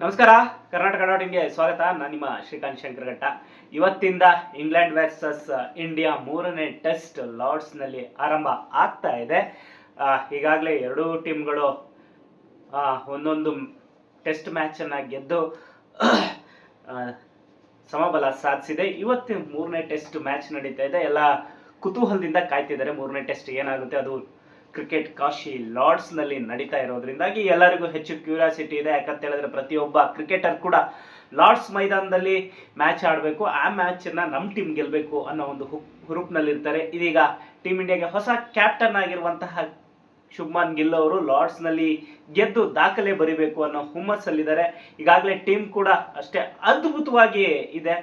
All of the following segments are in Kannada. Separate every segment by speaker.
Speaker 1: ನಮಸ್ಕಾರ, ಕರ್ನಾಟಕ ಡಾಟ್ ಸ್ವಾಗತ. ನಾನು ನಿಮ್ಮ ಶ್ರೀಕಾಂತ್ ಶಂಕರಘಟ್ಟ. ಇವತ್ತಿಂದ ಇಂಗ್ಲೆಂಡ್ ವರ್ಸಸ್ ಇಂಡಿಯಾ ಮೂರನೇ ಟೆಸ್ಟ್ ಲಾರ್ಡ್ಸ್ನಲ್ಲಿ ಆರಂಭ ಆಗ್ತಾ ಇದೆ. ಈಗಾಗಲೇ ಎರಡೂ ಟೀಮ್ಗಳು ಒಂದೊಂದು ಟೆಸ್ಟ್ ಮ್ಯಾಚನ್ನು ಗೆದ್ದು ಸಮಬಲ ಸಾಧಿಸಿದೆ. ಇವತ್ತು ಮೂರನೇ ಟೆಸ್ಟ್ ಮ್ಯಾಚ್ ನಡೀತಾ ಇದೆ. ಎಲ್ಲ ಕುತೂಹಲದಿಂದ ಕಾಯ್ತಿದ್ದಾರೆ. ಮೂರನೇ ಟೆಸ್ಟ್ ಏನಾಗುತ್ತೆ ಅದು ಕ್ರಿಕೆಟ್ ಕಾಶಿ ಲಾರ್ಡ್ಸ್ನಲ್ಲಿ ನಡೀತಾ ಇರೋದ್ರಿಂದಾಗಿ ಎಲ್ಲರಿಗೂ ಹೆಚ್ಚು ಕ್ಯೂರಿಯಾಸಿಟಿ ಇದೆ. ಯಾಕಂತ ಹೇಳಿದ್ರೆ ಪ್ರತಿಯೊಬ್ಬ ಕ್ರಿಕೆಟರ್ ಕೂಡ ಲಾರ್ಡ್ಸ್ ಮೈದಾನದಲ್ಲಿ ಮ್ಯಾಚ್ ಆಡಬೇಕು. ಆ ಮ್ಯಾಚನ್ನು ನಮ್ಮ ಟೀಮ್ ಗೆಲ್ಲಬೇಕು ಅನ್ನೋ ಒಂದು ಹುರುಪ್ನಲ್ಲಿರ್ತಾರೆ. ಇದೀಗ ಟೀಮ್ ಇಂಡಿಯಾಗೆ ಹೊಸ ಕ್ಯಾಪ್ಟನ್ ಆಗಿರುವಂತಹ ಶುಭ್ಮನ್ ಗಿಲ್ ಅವರು ಲಾರ್ಡ್ಸ್ನಲ್ಲಿ ಗೆದ್ದು ದಾಖಲೆ ಬರಿಬೇಕು ಅನ್ನೋ ಹುಮ್ಮಸ್ಸಲ್ಲಿದ್ದಾರೆ. ಈಗಾಗಲೇ ಟೀಮ್ ಕೂಡ ಅಷ್ಟೇ ಅದ್ಭುತವಾಗಿ ಇದೆ.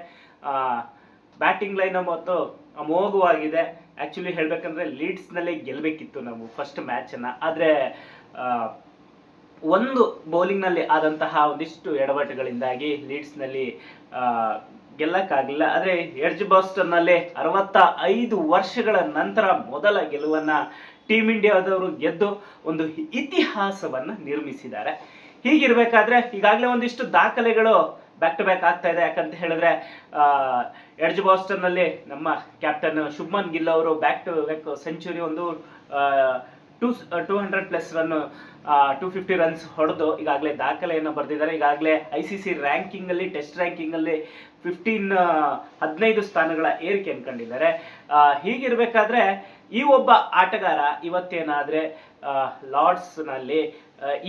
Speaker 1: ಬ್ಯಾಟಿಂಗ್ ಲೈನ್ ಮತ್ತು ಅಮೋಘವಾಗಿದೆ. ಆ್ಯಕ್ಚುಲಿ ಹೇಳಬೇಕಂದ್ರೆ ಲೀಡ್ಸ್ನಲ್ಲೇ ಗೆಲ್ಲಬೇಕಿತ್ತು ನಾವು ಫಸ್ಟ್ ಮ್ಯಾಚನ್ನು ಆದರೆ ಒಂದು ಬೌಲಿಂಗ್ನಲ್ಲಿ ಆದಂತಹ ಒಂದಿಷ್ಟು ಎಡವಟ್ಟುಗಳಿಂದಾಗಿ ಲೀಡ್ಸ್ನಲ್ಲಿ ಗೆಲ್ಲಕ್ಕಾಗಲಿಲ್ಲ. ಆದರೆ ಎಡ್ಜ್ ಬಾಸ್ಟರ್ನಲ್ಲಿ ಅರವತ್ತ ಐದು ವರ್ಷಗಳ ನಂತರ ಮೊದಲ ಗೆಲುವನ್ನ ಟೀಮ್ ಇಂಡಿಯಾದವರು ಗೆದ್ದು ಒಂದು ಇತಿಹಾಸವನ್ನ ನಿರ್ಮಿಸಿದ್ದಾರೆ. ಹೀಗಿರಬೇಕಾದ್ರೆ ಈಗಾಗಲೇ ಒಂದಿಷ್ಟು ದಾಖಲೆಗಳು ಬ್ಯಾಕ್ ಟು ಬ್ಯಾಕ್ ಆಗ್ತಾ ಇದೆ. ಯಾಕಂತ ಹೇಳಿದ್ರೆ ಎಡ್ಜ್ ಬಾಸ್ಟನ್ನಲ್ಲಿ ನಮ್ಮ ಕ್ಯಾಪ್ಟನ್ ಶುಭ್ಮನ್ ಗಿಲ್ ಅವರು ಬ್ಯಾಕ್ ಟು ಬ್ಯಾಕ್ ಸೆಂಚುರಿ ಒಂದು two two hundred plus run two fifty runs ಹೊಡೆದು ಈಗಾಗಲೇ ದಾಖಲೆಯನ್ನು ಬರೆದಿದ್ದಾರೆ. ಈಗಾಗಲೇ ಐ ಸಿ ಸಿ ರ್ಯಾಂಕಿಂಗಲ್ಲಿ ಟೆಸ್ಟ್ ರ್ಯಾಂಕಿಂಗಲ್ಲಿ ಫಿಫ್ಟೀನ್ ಹದಿನೈದು ಸ್ಥಾನಗಳ ಏರಿಕೆ ಕಂಡಿದ್ದಾರೆ. ಹೀಗಿರಬೇಕಾದ್ರೆ ಈ ಒಬ್ಬ ಆಟಗಾರ ಇವತ್ತೇನಾದರೆ ಲಾರ್ಡ್ಸ್ನಲ್ಲಿ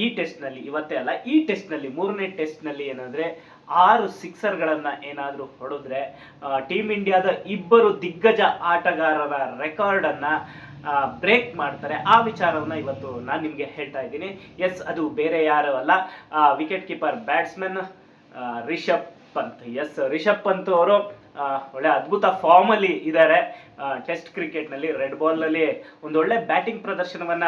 Speaker 1: ಈ ಟೆಸ್ಟ್ನಲ್ಲಿ ಇವತ್ತೇ ಅಲ್ಲ, ಈ ಟೆಸ್ಟ್ನಲ್ಲಿ ಮೂರನೇ ಟೆಸ್ಟ್ನಲ್ಲಿ ಏನಾದರೆ ಆರು ಸಿಕ್ಸರ್ಗಳನ್ನು ಏನಾದರೂ ಹೊಡೆದ್ರೆ ಟೀಮ್ ಇಂಡಿಯಾದ ಇಬ್ಬರು ದಿಗ್ಗಜ ಆಟಗಾರರ ರೆಕಾರ್ಡನ್ನು ಬ್ರೇಕ್ ಮಾಡ್ತಾರೆ. ಆ ವಿಚಾರವನ್ನ ಇವತ್ತು ನಾನು ನಿಮಗೆ ಹೇಳ್ತಾ ಇದ್ದೀನಿ. ಎಸ್ ಅದು ಬೇರೆ ಯಾರು ಅಲ್ಲ. Wicket keeper batsman Rishabh Pant. Yes Rishabh Pant ಅವರು ಒಳ್ಳೆ ಅದ್ಭುತ ಫಾರ್ಮ್ ಅಲ್ಲಿ ಇದ್ದಾರೆ ಟೆಸ್ಟ್ ಕ್ರಿಕೆಟ್ನಲ್ಲಿ ರೆಡ್ ಬಾಲ್ನಲ್ಲಿ ಒಂದು ಒಳ್ಳೆ ಬ್ಯಾಟಿಂಗ್ ಪ್ರದರ್ಶನವನ್ನ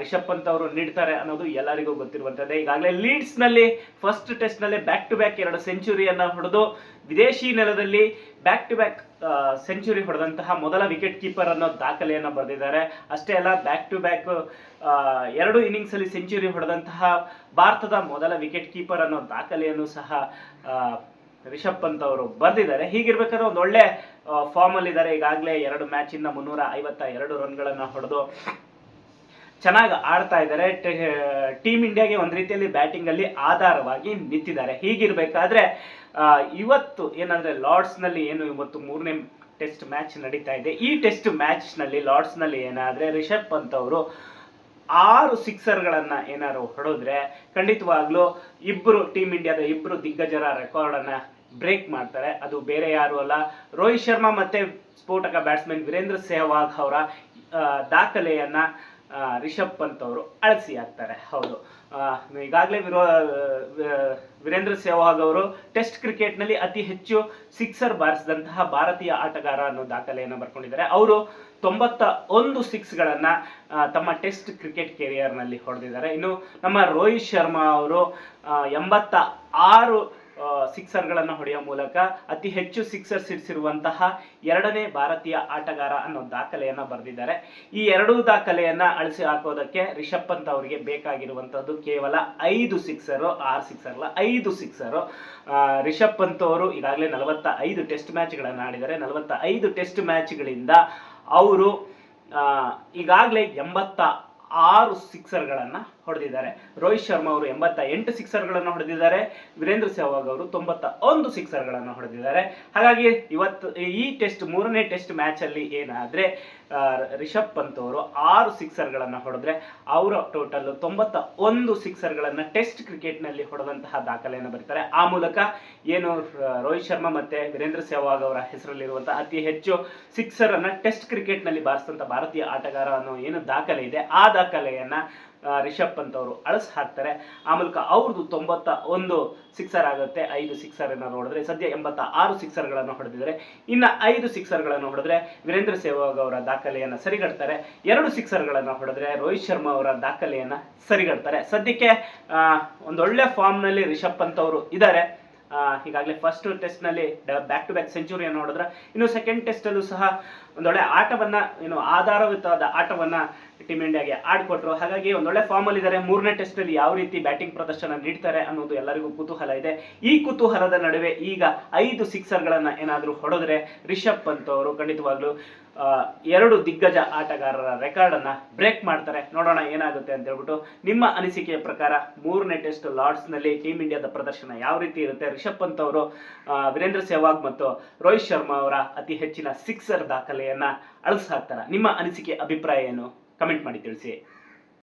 Speaker 1: ರಿಷಬ್ ಪಂತ್ ಅವರು ನೀಡ್ತಾರೆ ಅನ್ನೋದು ಎಲ್ಲರಿಗೂ ಗೊತ್ತಿರುವಂತದ್ದೇ ಈಗಾಗಲೇ ಲೀಡ್ಸ್ನಲ್ಲಿ ಫಸ್ಟ್ ಟೆಸ್ಟ್ನಲ್ಲಿ ಬ್ಯಾಕ್ ಟು ಬ್ಯಾಕ್ ಎರಡು ಸೆಂಚುರಿಯನ್ನ ಹೊಡೆದು ವಿದೇಶಿ ನೆಲದಲ್ಲಿ ಬ್ಯಾಕ್ ಟು ಬ್ಯಾಕ್ ಸೆಂಚುರಿ ಹೊಡೆದಂತಹ ಮೊದಲ ವಿಕೆಟ್ ಕೀಪರ್ ಅನ್ನೋ ದಾಖಲೆಯನ್ನು ಬರೆದಿದ್ದಾರೆ. ಅಷ್ಟೇ ಅಲ್ಲ ಬ್ಯಾಕ್ ಟು ಬ್ಯಾಕ್ ಎರಡು ಇನ್ನಿಂಗ್ಸ್ ಅಲ್ಲಿ ಸೆಂಚುರಿ ಹೊಡೆದಂತಹ ಭಾರತದ ಮೊದಲ ವಿಕೆಟ್ ಕೀಪರ್ ಅನ್ನೋ ದಾಖಲೆಯನ್ನು ಸಹ ರಿಷಬ್ ಪಂತ್ ಅವರು ಬರೆದಿದ್ದಾರೆ. ಹೀಗಿರ್ಬೇಕಾದ್ರೆ ಒಂದು ಒಳ್ಳೆ ಫಾರ್ಮ್ ಅಲ್ಲಿ ಇದ್ದಾರೆ ಈಗಾಗಲೇ ಎರಡು ಮ್ಯಾಚ್ ಇಂದ ಮುನ್ನೂರ ಐವತ್ತ ಎರಡು ರನ್ಗಳನ್ನು ಹೊಡೆದು ಚೆನ್ನಾಗಿ ಆಡ್ತಾ ಇದ್ದಾರೆ. ಟೀಮ್ ಇಂಡಿಯಾಗೆ ಒಂದು ರೀತಿಯಲ್ಲಿ ಬ್ಯಾಟಿಂಗ್ ಅಲ್ಲಿ ಆಧಾರವಾಗಿ ನಿಂತಿದ್ದಾರೆ. ಹೀಗಿರ್ಬೇಕಾದ್ರೆ ಇವತ್ತು ಏನಂದ್ರೆ ಲಾರ್ಡ್ಸ್ನಲ್ಲಿ ಏನು ಇವತ್ತು ಮೂರನೇ ಟೆಸ್ಟ್ ಮ್ಯಾಚ್ ನಡೀತಾ ಇದೆ. ಈ ಟೆಸ್ಟ್ ಮ್ಯಾಚ್ನಲ್ಲಿ ಲಾರ್ಡ್ಸ್ನಲ್ಲಿ ಏನಾದ್ರೆ ರಿಷಬ್ ಪಂತ್ ಅವರು ಆರು ಸಿಕ್ಸರ್ಗಳನ್ನು ಏನಾದ್ರು ಹೊಡೆದ್ರೆ ಖಂಡಿತವಾಗ್ಲೂ ಇಬ್ಬರು ಟೀಮ್ ಇಂಡಿಯಾದ ಇಬ್ಬರು ದಿಗ್ಗಜರ ರೆಕಾರ್ಡ್ ಅನ್ನ ಬ್ರೇಕ್ ಮಾಡ್ತಾರೆ. ಅದು ಬೇರೆ ಯಾರು ಅಲ್ಲ. ರೋಹಿತ್ ಶರ್ಮಾ ಮತ್ತೆ ಸ್ಫೋಟಕ ಬ್ಯಾಟ್ಸ್ಮನ್ ವೀರೇಂದ್ರ ಸೆಹ್ವಾಗ್ ಅವರ ದಾಖಲೆಯನ್ನ ರಿಷಬ್ ಪಂತ್ ಅವರು ಅಳಸಿ ಆಗ್ತಾರೆ ಹೌದು. ಈಗಾಗಲೇ ವಿರೋ ವೀರೇಂದ್ರ ಸೆಹ್ವಾಗ್ ಅವರು ಟೆಸ್ಟ್ ಕ್ರಿಕೆಟ್ನಲ್ಲಿ ಅತಿ ಹೆಚ್ಚು ಸಿಕ್ಸರ್ ಬಾರಿಸಿದಂತಹ ಭಾರತೀಯ ಆಟಗಾರ ಅನ್ನೋ ದಾಖಲೆಯನ್ನು ಬರ್ಕೊಂಡಿದ್ದಾರೆ. ಅವರು ತೊಂಬತ್ತ ಒಂದು ಸಿಕ್ಸ್ಗಳನ್ನು ತಮ್ಮ ಟೆಸ್ಟ್ ಕ್ರಿಕೆಟ್ ಕೆರಿಯರ್ನಲ್ಲಿ ಹೊಡೆದಿದ್ದಾರೆ. ಇನ್ನು ನಮ್ಮ ರೋಹಿತ್ ಶರ್ಮಾ ಅವರು ಎಂಬತ್ತ ಆರು ಸಿಕ್ಸರ್ಗಳನ್ನು ಹೊಡೆಯುವ ಮೂಲಕ ಅತಿ ಹೆಚ್ಚು ಸಿಕ್ಸರ್ ಸಿಡಿಸಿರುವಂತಹ ಎರಡನೇ ಭಾರತೀಯ ಆಟಗಾರ ಅನ್ನೋ ದಾಖಲೆಯನ್ನು ಬರೆದಿದ್ದಾರೆ. ಈ ಎರಡೂ ದಾಖಲೆಯನ್ನು ಅಳಿಸಿ ಹಾಕೋದಕ್ಕೆ ರಿಷಬ್ ಪಂತ್ ಅವರಿಗೆ ಬೇಕಾಗಿರುವಂಥದ್ದು ಕೇವಲ ಐದು ಸಿಕ್ಸರು, ಆರು ಸಿಕ್ಸರ್ ಅಲ್ಲ ಐದು ಸಿಕ್ಸರು. ರಿಷಬ್ ಪಂತ್ ಅವರು ಈಗಾಗಲೇ ನಲವತ್ತ ಐದು ಟೆಸ್ಟ್ ಮ್ಯಾಚ್ಗಳನ್ನು ಆಡಿದ್ದಾರೆ. ನಲವತ್ತ ಐದು ಟೆಸ್ಟ್ ಮ್ಯಾಚ್ಗಳಿಂದ ಅವರು ಈಗಾಗಲೇ ಎಂಬತ್ತ ಆರು ಸಿಕ್ಸರ್ಗಳನ್ನ ಹೊಡೆದಿದ್ದಾರೆ. ರೋಹಿತ್ ಶರ್ಮಾ ಅವರು ಎಂಬತ್ತ ಎಂಟು ಸಿಕ್ಸರ್ಗಳನ್ನು ಹೊಡೆದಿದ್ದಾರೆ. ವೀರೇಂದ್ರ ಸೆಹವಾಗ್ ಅವರು ತೊಂಬತ್ತ ಒಂದು ಸಿಕ್ಸರ್ಗಳನ್ನು ಹೊಡೆದಿದ್ದಾರೆ. ಹಾಗಾಗಿ ಇವತ್ತು ಈ ಟೆಸ್ಟ್, ಮೂರನೇ ಟೆಸ್ಟ್ ಮ್ಯಾಚಲ್ಲಿ ಏನಾದರೆ ರಿಷಬ್ ಪಂತ್ ಅವರು ಆರು ಸಿಕ್ಸರ್ಗಳನ್ನು ಹೊಡೆದ್ರೆ ಅವರ ಟೋಟಲ್ ತೊಂಬತ್ತ ಒಂದು ಸಿಕ್ಸರ್ಗಳನ್ನು ಟೆಸ್ಟ್ ಕ್ರಿಕೆಟ್ನಲ್ಲಿ ಹೊಡೆದಂತಹ ದಾಖಲೆಯನ್ನು ಬರೀತಾರೆ. ಆ ಮೂಲಕ ಏನು ರೋಹಿತ್ ಶರ್ಮಾ ಮತ್ತೆ ವೀರೇಂದ್ರ ಸೆಹವಾಗ್ ಅವರ ಹೆಸರಲ್ಲಿರುವಂಥ ಅತಿ ಹೆಚ್ಚು ಸಿಕ್ಸರನ್ನು ಟೆಸ್ಟ್ ಕ್ರಿಕೆಟ್ನಲ್ಲಿ ಬಾರಿಸಿದಂಥ ಭಾರತೀಯ ಆಟಗಾರ ಅನ್ನೋ ಏನು ದಾಖಲೆ ಇದೆ, ಆ ದಾಖಲೆಯನ್ನ ರಿಷಬ್ ಪಂತ್ ಅವರು ಅಳಸ್ ಹಾಕ್ತಾರೆ. ಆ ಮೂಲಕ ಅವ್ರದ್ದು ತೊಂಬತ್ತ ಒಂದು ಸಿಕ್ಸರ್ ಆಗುತ್ತೆ. ಐದು ಸಿಕ್ಸರ್ ಅನ್ನ ನೋಡಿದ್ರೆ, ಸದ್ಯ ಎಂಬತ್ತ ಆರು ಸಿಕ್ಸರ್ಗಳನ್ನು ಹೊಡೆದಿದ್ದಾರೆ. ಇನ್ನ ಐದು ಸಿಕ್ಸರ್ಗಳನ್ನು ಹೊಡೆದ್ರೆ ವೀರೇಂದ್ರ ಸೆಹವಾಗ್ ಅವರ ದಾಖಲೆಯನ್ನು ಸರಿಗಡ್ತಾರೆ. ಎರಡು ಸಿಕ್ಸರ್ಗಳನ್ನು ಹೊಡೆದ್ರೆ ರೋಹಿತ್ ಶರ್ಮಾ ಅವರ ದಾಖಲೆಯನ್ನು ಸರಿಗಡ್ತಾರೆ. ಸದ್ಯಕ್ಕೆ ಒಂದೊಳ್ಳೆ ಫಾರ್ಮ್ನಲ್ಲಿ ರಿಷಬ್ ಪಂತ್ ಅವರು ಇದ್ದಾರೆ ಈಗಾಗಲೇ ಫಸ್ಟ್ ಟೆಸ್ಟ್ನಲ್ಲಿ ಬ್ಯಾಕ್ ಟು ಬ್ಯಾಕ್ ಸೆಂಚುರಿಯನ್ನು ನೋಡಿದ್ರೆ, ಇನ್ನು ಸೆಕೆಂಡ್ ಟೆಸ್ಟ್ ಅಲ್ಲೂ ಸಹ ಒಂದೊಳ್ಳೆ ಆಟವನ್ನ ಏನು ಆಧಾರಯುತವಾದ ಆಟವನ್ನ ಟೀಮ್ ಇಂಡಿಯಾಗೆ ಆಡ್ಕೊಟ್ರು. ಹಾಗಾಗಿ ಒಂದೊಳ್ಳೆ ಫಾರ್ಮ್ ಅಲ್ಲಿ ಇದ್ದಾರೆ ಮೂರನೇ ಟೆಸ್ಟ್ ಅಲ್ಲಿ ಯಾವ ರೀತಿ ಬ್ಯಾಟಿಂಗ್ ಪ್ರದರ್ಶನ ನೀಡ್ತಾರೆ ಅನ್ನೋದು ಎಲ್ಲರಿಗೂ ಕುತೂಹಲ ಇದೆ. ಈ ಕುತೂಹಲದ ನಡುವೆ ಈಗ ಐದು ಸಿಕ್ಸರ್ ಗಳನ್ನ ಏನಾದರೂ ಹೊಡೆದ್ರೆ ರಿಷಬ್ ಪಂತ್ ಅವರು ಖಂಡಿತವಾಗ್ಲೂ ಎರಡು ದಿಗ್ಗಜ ಆಟಗಾರರ ರೆಕಾರ್ಡ್ ಅನ್ನ ಬ್ರೇಕ್ ಮಾಡ್ತಾರೆ. ನೋಡೋಣ ಏನಾಗುತ್ತೆ ಅಂತ ಹೇಳ್ಬಿಟ್ಟು ನಿಮ್ಮ ಅನಿಸಿಕೆಯ ಪ್ರಕಾರ ಮೂರನೇ ಟೆಸ್ಟ್ ಲಾರ್ಡ್ಸ್ನಲ್ಲಿ ಟೀಮ್ ಇಂಡಿಯಾದ ಪ್ರದರ್ಶನ ಯಾವ ರೀತಿ ಇರುತ್ತೆ? ರಿಷಬ್ ಪಂತ್ ಅವರು ವೀರೇಂದ್ರ ಸೆಹ್ವಾಗ್ ಮತ್ತು ರೋಹಿತ್ ಶರ್ಮಾ ಅವರ ಅತಿ ಹೆಚ್ಚಿನ ಸಿಕ್ಸರ್ ದಾಖಲೆಯನ್ನ ಅಳಿಸ್ ಹಾಕ್ತಾರ ನಿಮ್ಮ ಅನಿಸಿಕೆ, ಅಭಿಪ್ರಾಯ ಏನು? ಕಮೆಂಟ್ ಮಾಡಿ ತಿಳಿಸಿ.